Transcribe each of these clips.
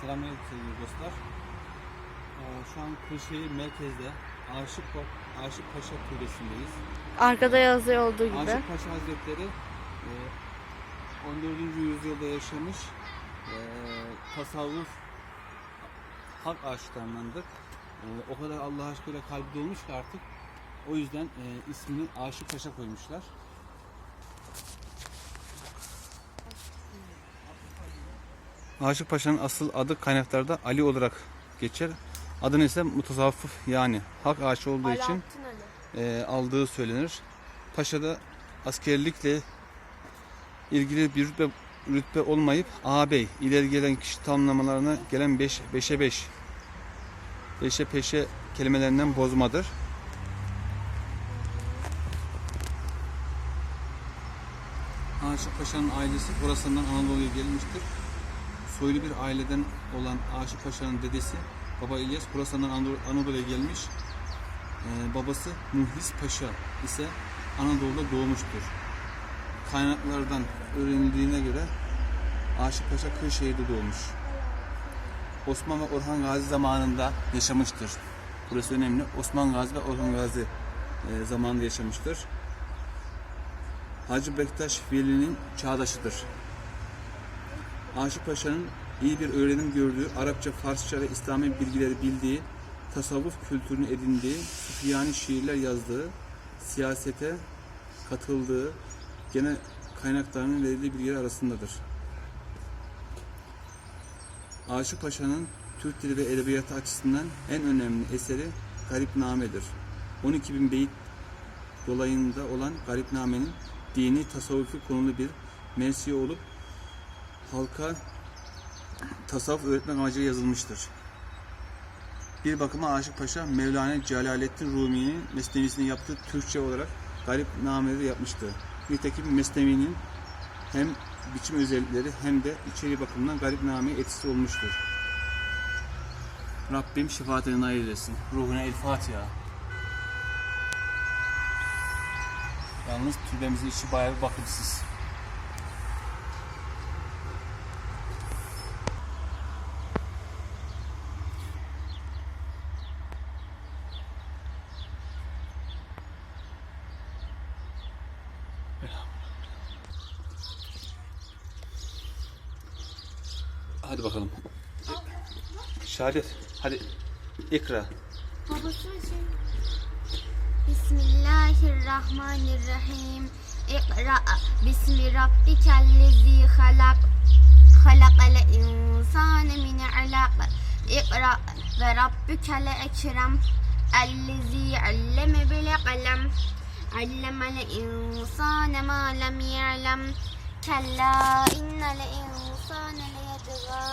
Selamünaleyküm sevgili dostlar. Ee, şu an Kırşehir merkezde Aşık, Aşık Paşa Türbesi'ndeyiz. Arkada yazıyor olduğu gibi. Aşık Paşa Hazretleri e, 14. yüzyılda yaşamış e, tasavvuf halk aşıklarındandır. E, o kadar Allah aşkıyla kalbi dolmuş ki artık o yüzden e, ismini Aşık Paşa koymuşlar. Aşık Paşa'nın asıl adı kaynaklarda Ali olarak geçer. Adını ise mutasavvıf yani halk aşığı olduğu için Alaaddin e, aldığı söylenir. Paşa da askerlikle ilgili bir rütbe, rütbe olmayıp ağabey ileri gelen kişi tamlamalarına gelen 5 beş, 5'e 5 5'e peşe kelimelerinden bozmadır. Aşık Paşa'nın ailesi Horasan'dan Anadolu'ya gelmiştir. Soylu bir aileden olan Aşık Paşa'nın dedesi Baba İlyas Horasan'dan Anadolu- Anadolu'ya gelmiş. Ee, babası Muhlis Paşa ise Anadolu'da doğmuştur. Kaynaklardan öğrenildiğine göre Aşık Paşa Kırşehir'de doğmuş. Osman ve Orhan Gazi zamanında yaşamıştır. Burası önemli. Osman Gazi ve Orhan Gazi e, zamanında yaşamıştır. Hacı Bektaş Veli'nin çağdaşıdır. Aşık Paşa'nın iyi bir öğrenim gördüğü, Arapça, Farsça ve İslami bilgileri bildiği, tasavvuf kültürünü edindiği, Süfyani şiirler yazdığı, siyasete katıldığı, gene kaynaklarının verildiği bilgiler arasındadır. Aşık Paşa'nın Türk dili ve edebiyatı açısından en önemli eseri Garipname'dir. 12 bin beyit dolayında olan Garipname'nin dini, tasavvufi konulu bir mersiye olup halka tasavvuf öğretmek amacıyla yazılmıştır. Bir bakıma Aşık Paşa Mevlana Celaleddin Rumi'nin mesnevisini yaptığı Türkçe olarak garip nameleri yapmıştı. Nitekim mesnevinin hem biçim özellikleri hem de içeri bakımından garip nameye etkisi olmuştur. Rabbim şefaatine nail eylesin. Ruhuna el Fatiha. Yalnız türbemizin içi bayağı bir bakımsız. Hadi bakalım. Şehadet. Hadi ikra. Bismillahirrahmanirrahim. İkra bismi rabbikellezi halak. Halakal insane min alaq. İkra ve rabbukel ekrem. Ellezi alleme bil kalem. Allemel insane ma lem ya'lem. Kella innel insane leyedgâ.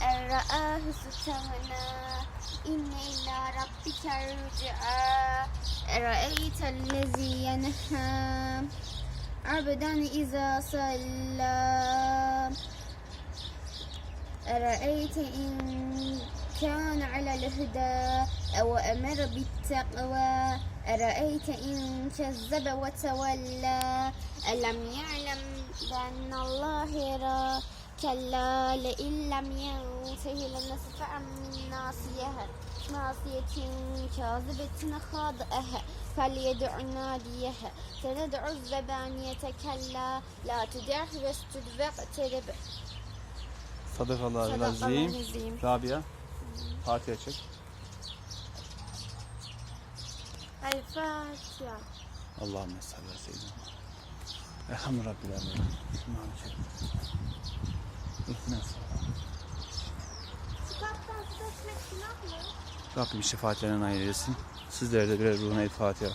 Er-ra'âhu staghnâ. إن إلى ربك الرجعى أرأيت الذي ينهى عبدا إذا صلى أرأيت إن كان على الهدى أو أمر بالتقوى. أرأيت إن كذب وتولى؟ ألم يعلم بأن الله يرى؟ كلا لئن لم ينته لنسفعا ناصية ناصية كاذبة خاطئة فليدع ناديه. سندع الزبانية كلا لا تدعه واسجد واقترب صدق الله. العظيم. Rabia. Fatiha çek. El Fatiha. Allahümme salli ala seyyidina. Elhamdülillah Rabbil alemin. Bismillahirrahmanirrahim. İhtina Rabbim şefaatlerine nail eylesin. Sizlere de birer ruhuna el Fatiha.